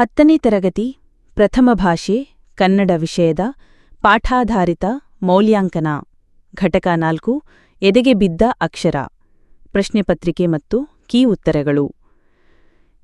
ಹತ್ತನೇ ತರಗತಿ, ಪ್ರಥಮ ಭಾಷೆ, ಕನ್ನಡ ವಿಷಯದ ಪಾಠಾಧಾರಿತ ಮೌಲ್ಯಾಂಕನ. ಘಟಕ ನಾಲ್ಕು, ಎದೆಗೆ ಬಿದ್ದ ಅಕ್ಷರ. ಪ್ರಶ್ನೆ ಪತ್ರಿಕೆ ಮತ್ತು ಕೀ ಉತ್ತರಗಳು.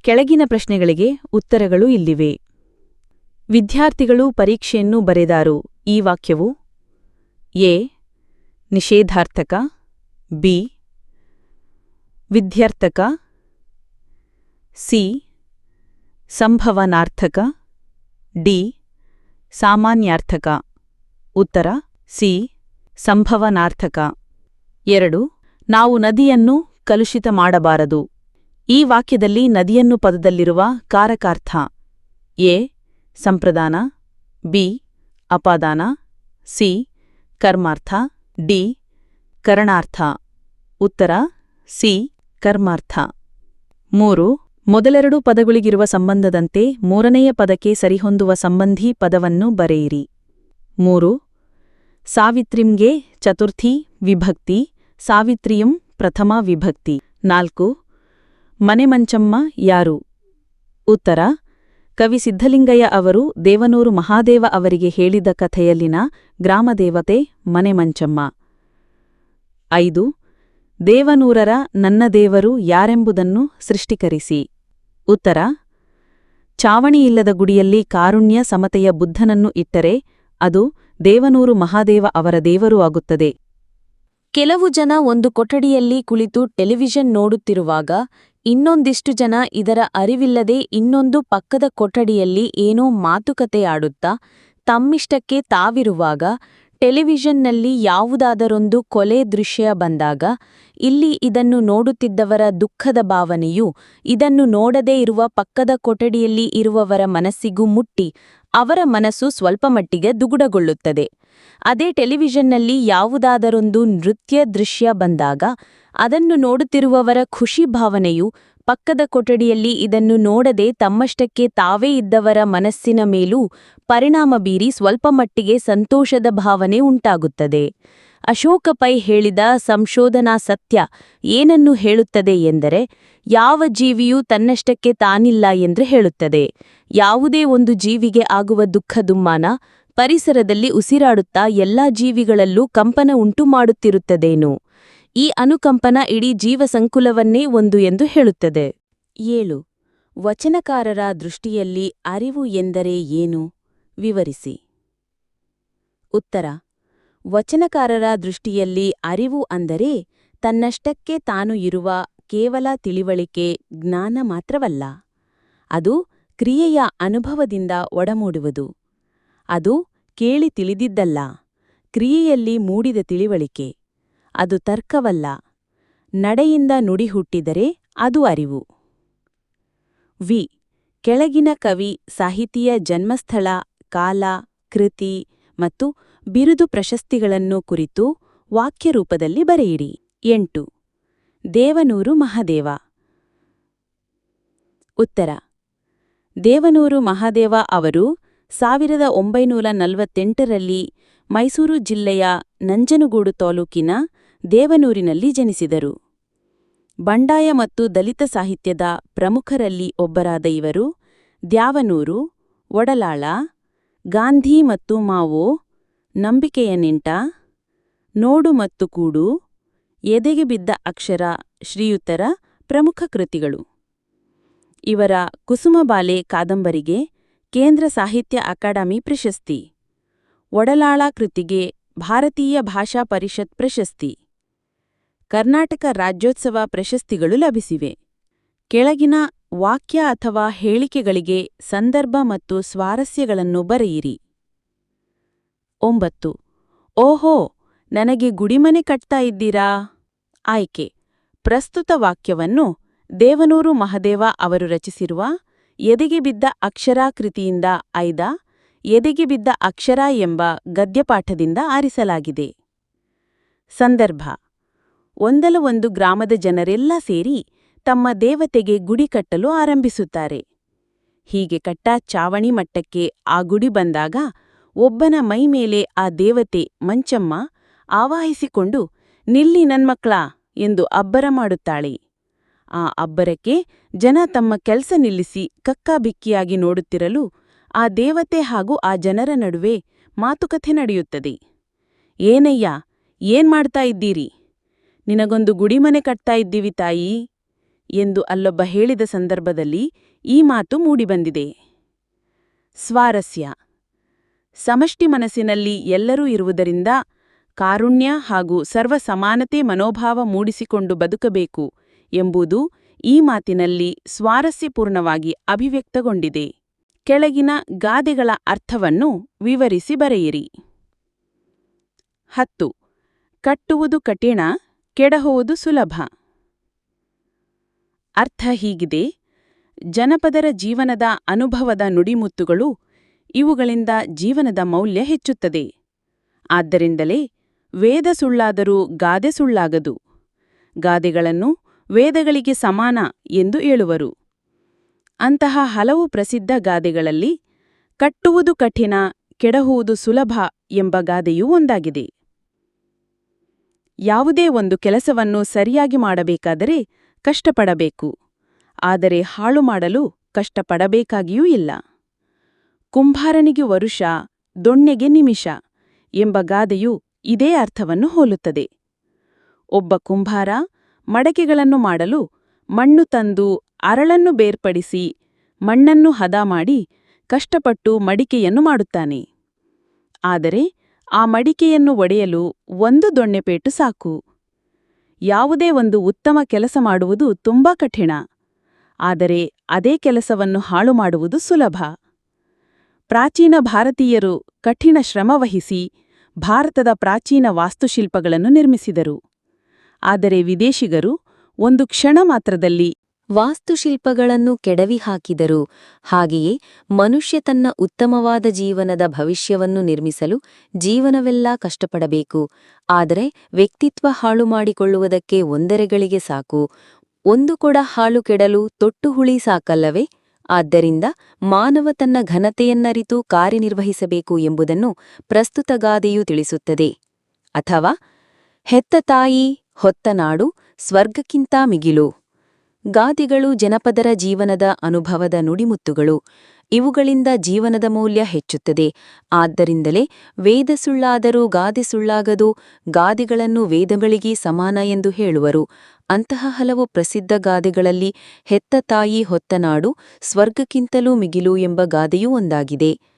ಕೆಳಗಿನ ಪ್ರಶ್ನೆಗಳಿಗೆ ಉತ್ತರಗಳು ಇಲ್ಲಿವೆ. ವಿದ್ಯಾರ್ಥಿಗಳು ಪರೀಕ್ಷೆಯನ್ನು ಬರೆದಾರು. ಈ ವಾಕ್ಯವು ಎ. ನಿಷೇಧಾರ್ಥಕ, ಬಿ. ವಿದ್ಯಾರ್ಥಕ, ಸಿ. ಸಂಭವನಾರ್ಥಕ? ಡಿ. ಸಾಮಾನ್ಯಾರ್ಥಕ. ಉತ್ತರ, ಸಿ. ಸಂಭವನಾರ್ಥಕ. ಎರಡು. ನಾವು ನದಿಯನ್ನು ಕಲುಷಿತ ಮಾಡಬಾರದು. ಈ ವಾಕ್ಯದಲ್ಲಿ ನದಿಯನ್ನು ಪದದಲ್ಲಿರುವ ಕಾರಕಾರ್ಥ. ಎ. ಸಂಪ್ರದಾನ. ಬಿ. ಅಪಾದಾನ. ಸಿ. ಕರ್ಮಾರ್ಥ. ಡಿ. ಕರಣಾರ್ಥ. ಉತ್ತರ, ಸಿ. ಕರ್ಮಾರ್ಥ. ಮೂರು. ಮೊದಲೆರಡು ಪದಗಳಿಗಿರುವ ಸಂಬಂಧದಂತೆ ಮೂರನೆಯ ಪದಕ್ಕೆ ಸರಿಹೊಂದುವ ಸಂಬಂಧಿ ಪದವನ್ನು ಬರೆಯಿರಿ. ಮೂರು ಸಾವಿತ್ರಿಂಗೆ ಚತುರ್ಥಿ, ವಿಭಕ್ತಿ, ಸಾವಿತ್ರಿಯಂ ಪ್ರಥಮ ವಿಭಕ್ತಿ. ನಾಲ್ಕು, ಮನೆಮಂಚಮ್ಮ ಯಾರು? ಉತ್ತರ, ಕವಿ ಸಿದ್ಧಲಿಂಗಯ್ಯ ಅವರು ದೇವನೂರು ಮಹಾದೇವ ಅವರಿಗೆ ಹೇಳಿದ ಕಥೆಯಲ್ಲಿನ ಗ್ರಾಮದೇವತೆ ಮನೆಮಂಚಮ್ಮ. ಐದು, ದೇವನೂರರ ನನ್ನ ದೇವರು ಯಾರೆಂಬುದನ್ನು ಸೃಷ್ಟಿಕರಿಸಿ. ಉತ್ತರ, ಚಾವಣಿಯಿಲ್ಲದ ಗುಡಿಯಲ್ಲಿ ಕಾರುಣ್ಯ ಸಮತೆಯ ಬುದ್ಧನನ್ನು ಇಟ್ಟರೆ ಅದು ದೇವನೂರು ಮಹಾದೇವ ಅವರ ದೇವರೂ ಆಗುತ್ತದೆ. ಕೆಲವು ಜನ ಒಂದು ಕೊಠಡಿಯಲ್ಲಿ ಕುಳಿತು ಟೆಲಿವಿಷನ್ ನೋಡುತ್ತಿರುವಾಗ ಇನ್ನೊಂದಿಷ್ಟು ಜನ ಇದರ ಅರಿವಿಲ್ಲದೆ ಇನ್ನೊಂದು ಪಕ್ಕದ ಕೊಠಡಿಯಲ್ಲಿ ಏನೋ ಮಾತುಕತೆ ಆಡುತ್ತಾ ತಮ್ಮಿಷ್ಟಕ್ಕೆ ತಾವಿರುವಾಗ ಟೆಲಿವಿಷನ್ನಲ್ಲಿ ಯಾವುದಾದರೊಂದು ಕೊಲೆ ದೃಶ್ಯ ಬಂದಾಗ, ಇಲ್ಲಿ ಇದನ್ನು ನೋಡುತ್ತಿದ್ದವರ ದುಃಖದ ಭಾವನೆಯು, ಇದನ್ನು ನೋಡದೇ ಇರುವ ಪಕ್ಕದ ಕೊಠಡಿಯಲ್ಲಿ ಇರುವವರ ಮನಸ್ಸಿಗೂ ಮುಟ್ಟಿ. ಅವರ ಮನಸ್ಸು ಸ್ವಲ್ಪಮಟ್ಟಿಗೆ ದುಗುಡಗೊಳ್ಳುತ್ತದೆ. ಅದೇ ಟೆಲಿವಿಷನ್ನಲ್ಲಿ ಯಾವುದಾದರೊಂದು ನೃತ್ಯ ದೃಶ್ಯ ಬಂದಾಗ ಅದನ್ನು ನೋಡುತ್ತಿರುವವರ ಖುಷಿ ಭಾವನೆಯು ಪಕ್ಕದ ಕೊಠಡಿಯಲ್ಲಿ ಇದನ್ನು ನೋಡದೆ ತಮ್ಮಷ್ಟಕ್ಕೆ ತಾವೇ ಇದ್ದವರ ಮನಸ್ಸಿನ ಮೇಲೂ ಪರಿಣಾಮ ಬೀರಿ ಸ್ವಲ್ಪಮಟ್ಟಿಗೆ ಸಂತೋಷದ ಭಾವನೆ ಉಂಟಾಗುತ್ತದೆ. ಅಶೋಕ ಪೈ ಹೇಳಿದ ಸಂಶೋಧನಾ ಸತ್ಯ ಏನನ್ನು ಹೇಳುತ್ತದೆ ಎಂದರೆ, ಯಾವ ಜೀವಿಯೂ ತನ್ನಷ್ಟಕ್ಕೆ ತಾನಿಲ್ಲ ಎಂದು ಹೇಳುತ್ತದೆ. ಯಾವುದೇ ಒಂದು ಜೀವಿಗೆ ಆಗುವ ದುಃಖ ದುಮ್ಮಾನ ಪರಿಸರದಲ್ಲಿ ಉಸಿರಾಡುತ್ತಾ ಎಲ್ಲಾ ಜೀವಿಗಳಲ್ಲೂ ಕಂಪನ ಉಂಟುಮಾಡುತ್ತಿರುತ್ತದೇನು? ಈ ಅನುಕಂಪನ ಇಡೀ ಜೀವಸಂಕುಲವನ್ನೇ ಒಂದು ಎಂದು ಹೇಳುತ್ತದೆ. ಏಳು. ವಚನಕಾರರ ದೃಷ್ಟಿಯಲ್ಲಿ ಅರಿವು ಎಂದರೆ ಏನು? ವಿವರಿಸಿ. ಉತ್ತರ. ವಚನಕಾರರ ದೃಷ್ಟಿಯಲ್ಲಿ ಅರಿವು ಅಂದರೆ ತನ್ನಷ್ಟಕ್ಕೆ ತಾನು ಇರುವ ಕೇವಲ ತಿಳಿವಳಿಕೆ ಜ್ಞಾನ ಮಾತ್ರವಲ್ಲ. ಅದು ಕ್ರಿಯೆಯ ಅನುಭವದಿಂದ ಒಡಮೂಡುವುದು. ಅದು ಕೇಳಿ ತಿಳಿದಿದ್ದಲ್ಲ, ಕ್ರಿಯೆಯಲ್ಲಿ ಮೂಡಿದ ತಿಳಿವಳಿಕೆ. ಅದು ತರ್ಕವಲ್ಲ, ನಡೆಯಿಂದ ನುಡಿ ಹುಟ್ಟಿದರೆ ಅದು ಅರಿವು. ವಿ. ಕೆಳಗಿನ ಕವಿ ಸಾಹಿತಿಯ ಜನ್ಮಸ್ಥಳ, ಕಾಲ, ಕೃತಿ ಮತ್ತು ಬಿರುದು ಪ್ರಶಸ್ತಿಗಳನ್ನು ಕುರಿತು ವಾಕ್ಯರೂಪದಲ್ಲಿ ಬರೆಯಿರಿ. ಎಂಟು. ದೇವನೂರು ಮಹಾದೇವ. ಉತ್ತರ. ದೇವನೂರು ಮಹಾದೇವ ಅವರು ಸಾವಿರದ ಒಂಬೈನೂರ ನಲವತ್ತೆಂಟರಲ್ಲಿ ಮೈಸೂರು ಜಿಲ್ಲೆಯ ನಂಜನಗೂಡು ತಾಲೂಕಿನ ದೇವನೂರಿನಲ್ಲಿ ಜನಿಸಿದರು. ಬಂಡಾಯ ಮತ್ತು ದಲಿತ ಸಾಹಿತ್ಯದ ಪ್ರಮುಖರಲ್ಲಿ ಒಬ್ಬರಾದ ಇವರು ದ್ಯಾವನೂರು, ಒಡಲಾಳ ಗಾಂಧಿ ಮತ್ತು ಮಾವೋ, ನಂಬಿಕೆಯ ನಿಂಟ, ನೋಡು ಮತ್ತು ಕೂಡು, ಎದೆಗೆ ಬಿದ್ದ ಅಕ್ಷರ, ಶ್ರೀಯುತರ ಪ್ರಮುಖ ಕೃತಿಗಳು. ಇವರ ಕುಸುಮಬಾಲೆ ಕಾದಂಬರಿಗೆ ಕೇಂದ್ರ ಸಾಹಿತ್ಯ ಅಕಾಡೆಮಿ ಪ್ರಶಸ್ತಿ. ಒಡಲಾಳ ಕೃತಿಗೆ ಭಾರತೀಯ ಭಾಷಾ ಪರಿಷತ್ ಪ್ರಶಸ್ತಿ. ಕರ್ನಾಟಕ ರಾಜ್ಯೋತ್ಸವ ಪ್ರಶಸ್ತಿಗಳು ಲಭಿಸಿವೆ. ಕೆಳಗಿನ ವಾಕ್ಯ ಅಥವಾ ಹೇಳಿಕೆಗಳಿಗೆ ಸಂದರ್ಭ ಮತ್ತು ಸ್ವಾರಸ್ಯಗಳನ್ನು ಬರೆಯಿರಿ. ಒಂಬತ್ತು. ಓಹೋ, ನನಗೆ ಗುಡಿಮನೆ ಕಟ್ತಾ ಇದ್ದೀರಾ? ಆಯ್ಕೆ. ಪ್ರಸ್ತುತ ವಾಕ್ಯವನ್ನು ದೇವನೂರು ಮಹದೇವ ಅವರು ರಚಿಸಿರುವ ಎದೆಗೆ ಬಿದ್ದ ಅಕ್ಷರಾಕೃತಿಯಿಂದ ಐದ ಎದೆಗೆ ಬಿದ್ದ ಅಕ್ಷರ ಎಂಬ ಗದ್ಯಪಾಠದಿಂದ ಆರಿಸಲಾಗಿದೆ. ಸಂದರ್ಭ. ಒಂದಲ ಒಂದು ಗ್ರಾಮದ ಜನರೆಲ್ಲ ಸೇರಿ ತಮ್ಮ ದೇವತೆಗೆ ಗುಡಿ ಕಟ್ಟಲು ಆರಂಭಿಸುತ್ತಾರೆ. ಹೀಗೆ ಕಟ್ಟ ಚಾವಣಿ ಮಟ್ಟಕ್ಕೆ ಆ ಗುಡಿ ಬಂದಾಗ ಒಬ್ಬನ ಮೈಮೇಲೆ ಆ ದೇವತೆ, ಮಂಚಮ್ಮ, ಆವಾಹಿಸಿಕೊಂಡು, ನಿಲ್ಲಿ ನನ್ಮಕ್ಳಾ ಎಂದು ಅಬ್ಬರ ಮಾಡುತ್ತಾಳೆ. ಆ ಅಬ್ಬರಕ್ಕೆ ಜನ ತಮ್ಮ ಕೆಲಸ ನಿಲ್ಲಿಸಿ ಕಕ್ಕಾಬಿಕ್ಕಿಯಾಗಿ ನೋಡುತ್ತಿರಲು ಆ ದೇವತೆ ಹಾಗೂ ಆ ಜನರ ನಡುವೆ ಮಾತುಕತೆ ನಡೆಯುತ್ತದೆ. ಏನಯ್ಯ ಏನ್ಮಾಡ್ತಾ ಇದ್ದೀರಿ? ನಿನಗೊಂದು ಗುಡಿಮನೆ ಕಟ್ತಾ ಇದ್ದೀವಿ ತಾಯಿ. ಎಂದು ಅಲ್ಲೊಬ್ಬ ಹೇಳಿದ ಸಂದರ್ಭದಲ್ಲಿ ಈ ಮಾತು ಮೂಡಿಬಂದಿದೆ. ಸ್ವಾರಸ್ಯ. ಸಮಷ್ಟಿ ಮನಸ್ಸಿನಲ್ಲಿ ಎಲ್ಲರೂ ಇರುವುದರಿಂದ ಕಾರುಣ್ಯ ಹಾಗೂ ಸರ್ವ ಸಮಾನತೆ ಮನೋಭಾವ ಮೂಡಿಸಿಕೊಂಡು ಬದುಕಬೇಕು ಎಂಬುದು ಈ ಮಾತಿನಲ್ಲಿ ಸ್ವಾರಸ್ಯಪೂರ್ಣವಾಗಿ ಅಭಿವ್ಯಕ್ತಗೊಂಡಿದೆ. ಕೆಳಗಿನ ಗಾದೆಗಳ ಅರ್ಥವನ್ನು ವಿವರಿಸಿ ಬರೆಯಿರಿ. ಹತ್ತು. ಕಟ್ಟುವುದು ಕಠಿಣ, ಕೆಡಹುವುದು ಸುಲಭ. ಅರ್ಥ ಹೀಗಿದೆ? ಜನಪದರ ಜೀವನದ ಅನುಭವದ ನುಡಿಮುತ್ತುಗಳು ಇವುಗಳಿಂದ ಜೀವನದ ಮೌಲ್ಯ ಹೆಚ್ಚುತ್ತದೆ. ಆದ್ದರಿಂದಲೇ ವೇದ ಸುಳ್ಳಾದರೂ ಗಾದೆ ಸುಳ್ಳಾಗದು. ಗಾದೆಗಳನ್ನು ವೇದಗಳಿಗೆ ಸಮಾನ ಎಂದು ಹೇಳುವರು. ಅಂತಹ ಹಲವು ಪ್ರಸಿದ್ಧ ಗಾದೆಗಳಲ್ಲಿ ಕಟ್ಟುವುದು ಕಠಿಣ, ಕೆಡಹುವುದು ಸುಲಭ ಎಂಬ ಗಾದೆಯೂ ಒಂದಾಗಿದೆ. ಯಾವುದೇ ಒಂದು ಕೆಲಸವನ್ನು ಸರಿಯಾಗಿ ಮಾಡಬೇಕಾದರೆ ಕಷ್ಟಪಡಬೇಕು. ಆದರೆ ಹಾಳು ಮಾಡಲು ಕಷ್ಟಪಡಬೇಕಾಗಿಯೂ ಇಲ್ಲ. ಕುಂಭಾರನಿಗೆ ವರುಷ, ದೊಣ್ಣೆಗೆ ನಿಮಿಷ ಎಂಬ ಗಾದೆಯು ಇದೇ ಅರ್ಥವನ್ನು ಹೋಲುತ್ತದೆ. ಒಬ್ಬ ಕುಂಭಾರ ಮಡಕೆಗಳನ್ನು ಮಾಡಲು ಮಣ್ಣು ತಂದು ಅರಳನ್ನು ಬೇರ್ಪಡಿಸಿ ಮಣ್ಣನ್ನು ಹದ ಮಾಡಿ ಕಷ್ಟಪಟ್ಟು ಮಡಿಕೆಯನ್ನು ಮಾಡುತ್ತಾನೆ. ಆದರೆ ಆ ಮಡಿಕೆಯನ್ನು ಒಡೆಯಲು ಒಂದು ದೊಣ್ಣೆಪೇಟು ಸಾಕು. ಯಾವುದೇ ಒಂದು ಉತ್ತಮ ಕೆಲಸ ಮಾಡುವುದು ತುಂಬಾ ಕಠಿಣ. ಆದರೆ ಅದೇ ಕೆಲಸವನ್ನು ಹಾಳು ಮಾಡುವುದು ಸುಲಭ. ಪ್ರಾಚೀನ ಭಾರತೀಯರು ಕಠಿಣ ಶ್ರಮವಹಿಸಿ ಭಾರತದ ಪ್ರಾಚೀನ ವಾಸ್ತುಶಿಲ್ಪಗಳನ್ನು ನಿರ್ಮಿಸಿದರು. ಆದರೆ ವಿದೇಶಿಗರು ಒಂದು ಕ್ಷಣ ಮಾತ್ರದಲ್ಲಿ ವಾಸ್ತುಶಿಲ್ಪಗಳನ್ನು ಕೆಡವಿ ಹಾಕಿದರು. ಹಾಗೆಯೇ ಮನುಷ್ಯ ತನ್ನ ಉತ್ತಮವಾದ ಜೀವನದ ಭವಿಷ್ಯವನ್ನು ನಿರ್ಮಿಸಲು ಜೀವನವೆಲ್ಲ ಕಷ್ಟಪಡಬೇಕು. ಆದರೆ ವ್ಯಕ್ತಿತ್ವ ಹಾಳು ಮಾಡಿಕೊಳ್ಳುವುದಕ್ಕೆ ಒಂದೆರೆಗಳಿಗೆ ಸಾಕು. ಒಂದು ಕೊಡ ಹಾಳು ಕೆಡಲು ತೊಟ್ಟು ಹುಳಿ ಸಾಕಲ್ಲವೇ? ಆದ್ದರಿಂದ ಮಾನವ ತನ್ನ ಘನತೆಯನ್ನರಿತು ಕಾರ್ಯನಿರ್ವಹಿಸಬೇಕು ಎಂಬುದನ್ನು ಪ್ರಸ್ತುತ ಗಾದೆಯು ತಿಳಿಸುತ್ತದೆ. ಅಥವಾ, ಹೆತ್ತ ತಾಯಿ, ಹೊತ್ತ ನಾಡು, ಸ್ವರ್ಗಕ್ಕಿಂತ ಮಿಗಿಲು. ಗಾದೆಗಳು ಜನಪದರ ಜೀವನದ ಅನುಭವದ ನುಡಿಮುತ್ತುಗಳು. ಇವುಗಳಿಂದ ಜೀವನದ ಮೌಲ್ಯ ಹೆಚ್ಚುತ್ತದೆ. ಆದ್ದರಿಂದಲೇ ವೇದ ಸುಳ್ಳಾದರೂ ಗಾದೆ ಸುಳ್ಳಾಗದು, ಗಾದಿಗಳನ್ನು ವೇದಗಳಿಗೆ ಸಮಾನ ಎಂದು ಹೇಳುವರು. ಅಂತಹ ಹಲವು ಪ್ರಸಿದ್ಧ ಗಾದೆಗಳಲ್ಲಿ ಹೆತ್ತ ತಾಯಿ ಹೊತ್ತ ನಾಡು, ಸ್ವರ್ಗಕ್ಕಿಂತಲೂ ಮಿಗಿಲು ಎಂಬ ಗಾದೆಯೂ ಒಂದಾಗಿದೆ.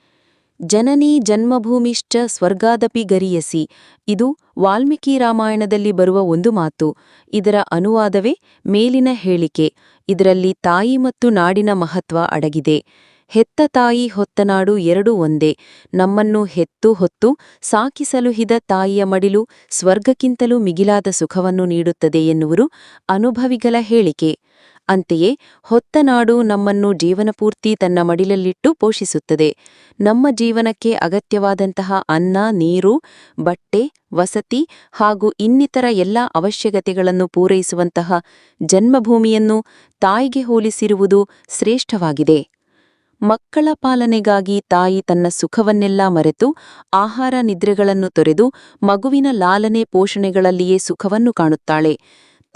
ಜನನೀ ಜನ್ಮಭೂಮಿಶ್ಚ ಸ್ವರ್ಗಾದಪಿ ಗರಿಯಸಿ. ಇದು ವಾಲ್ಮೀಕಿ ರಾಮಾಯಣದಲ್ಲಿ ಬರುವ ಒಂದು ಮಾತು. ಇದರ ಅನುವಾದವೇ ಮೇಲಿನ ಹೇಳಿಕೆ. ಇದರಲ್ಲಿ ತಾಯಿ ಮತ್ತು ನಾಡಿನ ಮಹತ್ವ ಅಡಗಿದೆ. ಹೆತ್ತ ತಾಯಿ ಹೊತ್ತ ನಾಡು ಎರಡೂ ಒಂದೇ. ನಮ್ಮನ್ನು ಹೆತ್ತು ಹೊತ್ತು ಸಾಕಿಸಲುಹಿದ ತಾಯಿಯ ಮಡಿಲು ಸ್ವರ್ಗಕ್ಕಿಂತಲೂ ಮಿಗಿಲಾದ ಸುಖವನ್ನು ನೀಡುತ್ತದೆ ಎನ್ನುವರು ಅನುಭವಿಗಳ ಹೇಳಿಕೆ. ಅಂತೆಯೇ ಹೊತ್ತ ನಾಡು ನಮ್ಮನ್ನು ಜೀವನಪೂರ್ತಿ ತನ್ನ ಮಡಿಲಲ್ಲಿಟ್ಟು ಪೋಷಿಸುತ್ತದೆ. ನಮ್ಮ ಜೀವನಕ್ಕೆ ಅಗತ್ಯವಾದಂತಹ ಅನ್ನ, ನೀರು, ಬಟ್ಟೆ, ವಸತಿ ಹಾಗೂ ಇನ್ನಿತರ ಎಲ್ಲ ಅವಶ್ಯಕತೆಗಳನ್ನು ಪೂರೈಸುವಂತಹ ಜನ್ಮಭೂಮಿಯನ್ನು ತಾಯಿಗೆ ಹೋಲಿಸಿರುವುದು ಶ್ರೇಷ್ಠವಾಗಿದೆ. ಮಕ್ಕಳ ಪಾಲನೆಗಾಗಿ ತಾಯಿ ತನ್ನ ಸುಖವನ್ನೆಲ್ಲ ಮರೆತು ಆಹಾರ ನಿದ್ರೆಗಳನ್ನು ತೊರೆದು ಮಗುವಿನ ಲಾಲನೆ ಪೋಷಣೆಗಳಲ್ಲಿಯೇ ಸುಖವನ್ನು ಕಾಣುತ್ತಾಳೆ.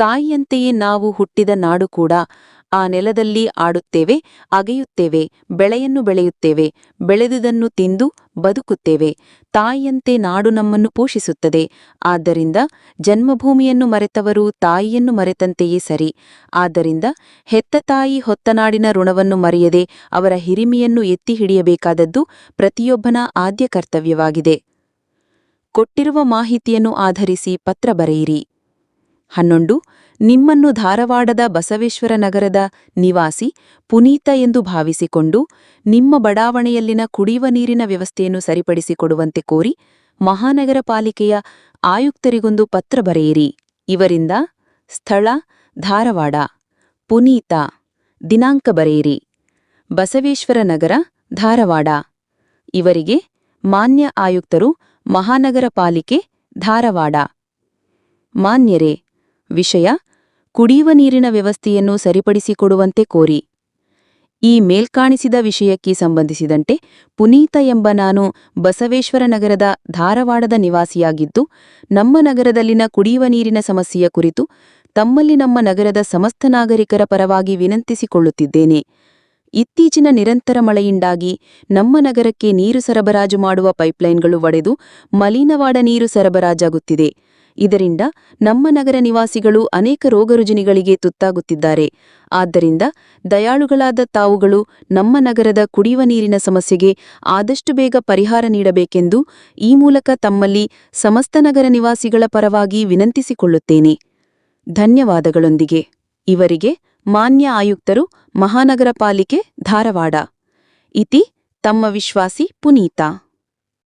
ತಾಯಿಯಂತೆಯೇ ನಾವು ಹುಟ್ಟಿದ ನಾಡು ಕೂಡ ಆ ನೆಲದಲ್ಲಿ ಆಡುತ್ತೇವೆ, ಅಗೆಯುತ್ತೇವೆ, ಬೆಳೆಯನ್ನು ಬೆಳೆಯುತ್ತೇವೆ, ಬೆಳೆದುದನ್ನು ತಿಂದು ಬದುಕುತ್ತೇವೆ. ತಾಯಿಯಂತೆ ನಾಡು ನಮ್ಮನ್ನು ಪೋಷಿಸುತ್ತದೆ. ಆದ್ದರಿಂದ ಜನ್ಮಭೂಮಿಯನ್ನು ಮರೆತವರು ತಾಯಿಯನ್ನು ಮರೆತಂತೆಯೇ ಸರಿ. ಆದ್ದರಿಂದ ಹೆತ್ತ ತಾಯಿ ಹೊತ್ತನಾಡಿನ ಋಣವನ್ನು ಮರೆಯದೆ ಅವರ ಹಿರಿಮೆಯನ್ನು ಎತ್ತಿ ಹಿಡಿಯಬೇಕಾದದ್ದು ಪ್ರತಿಯೊಬ್ಬನ ಆದ್ಯ ಕರ್ತವ್ಯವಾಗಿದೆ. ಕೊಟ್ಟಿರುವ ಮಾಹಿತಿಯನ್ನು ಆಧರಿಸಿ ಪತ್ರ ಬರೆಯಿರಿ. ಹನ್ನೊಂದು ನಿಮ್ಮನ್ನು ಧಾರವಾಡದ ಬಸವೇಶ್ವರ ನಗರದ ನಿವಾಸಿ ಪುನೀತ ಎಂದು ಭಾವಿಸಿಕೊಂಡು ನಿಮ್ಮ ಬಡಾವಣೆಯಲ್ಲಿನ ಕುಡಿಯುವ ನೀರಿನ ವ್ಯವಸ್ಥೆಯನ್ನು ಸರಿಪಡಿಸಿಕೊಡುವಂತೆ ಕೋರಿ ಮಹಾನಗರ ಪಾಲಿಕೆಯ ಆಯುಕ್ತರಿಗೊಂದು ಪತ್ರ ಬರೆಯಿರಿ. ಇವರಿಂದ ಸ್ಥಳ ಧಾರವಾಡ. ಪುನೀತ. ದಿನಾಂಕ ಬರೆಯಿರಿ. ಬಸವೇಶ್ವರ ನಗರ ಧಾರವಾಡ. ಇವರಿಗೆ ಮಾನ್ಯ ಆಯುಕ್ತರು ಮಹಾನಗರ ಪಾಲಿಕೆ ಧಾರವಾಡ. ಮಾನ್ಯರೇ ವಿಷಯ, ಕುಡಿಯುವ ನೀರಿನ ವ್ಯವಸ್ಥೆಯನ್ನು ಸರಿಪಡಿಸಿಕೊಡುವಂತೆ ಕೋರಿ. ಈ ಮೇಲ್ಕಾಣಿಸಿದ ವಿಷಯಕ್ಕೆ ಸಂಬಂಧಿಸಿದಂತೆ ಪುನೀತ ಎಂಬ ನಾನು ಬಸವೇಶ್ವರ ನಗರದ ಧಾರವಾಡದ ನಿವಾಸಿಯಾಗಿದ್ದು, ನಮ್ಮ ನಗರದಲ್ಲಿನ ಕುಡಿಯುವ ನೀರಿನ ಸಮಸ್ಯೆಯ ಕುರಿತು ತಮ್ಮಲ್ಲಿ ನಮ್ಮ ನಗರದ ಸಮಸ್ತ ನಾಗರಿಕರ ಪರವಾಗಿ ವಿನಂತಿಸಿಕೊಳ್ಳುತ್ತಿದ್ದೇನೆ. ಇತ್ತೀಚಿನ ನಿರಂತರ ಮಳೆಯಿಂದಾಗಿ ನಮ್ಮ ನಗರಕ್ಕೆ ನೀರು ಸರಬರಾಜು ಮಾಡುವ ಪೈಪ್ಲೈನ್ಗಳು ಒಡೆದು ಮಲಿನವಾದ ನೀರು ಸರಬರಾಜಾಗುತ್ತಿದೆ. ಇದರಿಂದ ನಮ್ಮ ನಗರ ನಿವಾಸಿಗಳು ಅನೇಕ ರೋಗರುಜಿನಿಗಳಿಗೆ ತುತ್ತಾಗುತ್ತಿದ್ದಾರೆ. ಆದ್ದರಿಂದ ದಯಾಳುಗಳಾದ ತಾವುಗಳು ನಮ್ಮ ನಗರದ ಕುಡಿಯುವ ನೀರಿನ ಸಮಸ್ಯೆಗೆ ಆದಷ್ಟು ಬೇಗ ಪರಿಹಾರ ನೀಡಬೇಕೆಂದು ಈ ಮೂಲಕ ತಮ್ಮಲ್ಲಿ ಸಮಸ್ತ ನಗರ ನಿವಾಸಿಗಳ ಪರವಾಗಿ ವಿನಂತಿಸಿಕೊಳ್ಳುತ್ತೇನೆ. ಧನ್ಯವಾದಗಳೊಂದಿಗೆ. ಇವರಿಗೆ ಮಾನ್ಯ ಆಯುಕ್ತರು ಮಹಾನಗರ ಪಾಲಿಕೆ ಧಾರವಾಡ. ಇತಿ ತಮ್ಮ ವಿಶ್ವಾಸಿ ಪುನೀತ.